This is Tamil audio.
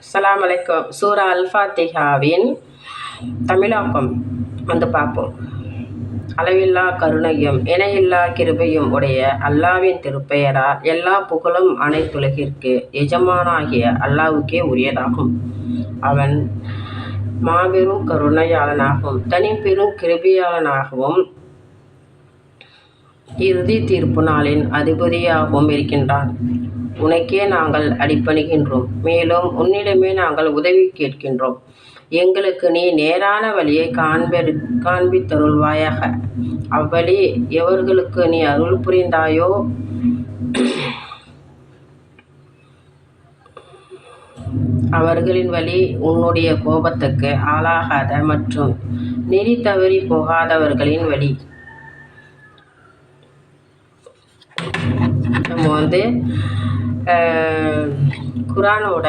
அஸ்லாம் வலைக்கம் சூரா அல்ஃபா ஃபாத்திஹாவின் தமிழாக்கம் வந்து பார்ப்போம். அளவில்லா கருணையும் இணையில்லா கிருபையும் உடைய அல்லாவின் திருப்பெயரால் எல்லா புகழும் அனைத்துலகிற்கு எஜமானாகிய அல்லாவுக்கே உரியதாகும். அவன் மாபெரும் கருணையாளனாகவும் தனிப்பெரும் கிருபியாளனாகவும் இறுதி தீர்ப்பு நாளின் அதிபதியாகவும் இருக்கின்றான். உனக்கே நாங்கள் அடிப்பணிகின்றோம் மேலும் உன்னிடமே நாங்கள் உதவி கேட்கின்றோம். எங்களுக்கு நீ நேரான வழியை காண்பெரு காண்பித்தருள்வாயாக. அவ்வழி எவர்களுக்கு நீ அருள் புரிந்தாயோ? அவர்களின் வழி உன்னுடைய கோபத்துக்கு ஆளாகாத மற்றும் நெறி தவறி போகாதவர்களின் வழி. நம்ம வந்து குரானோட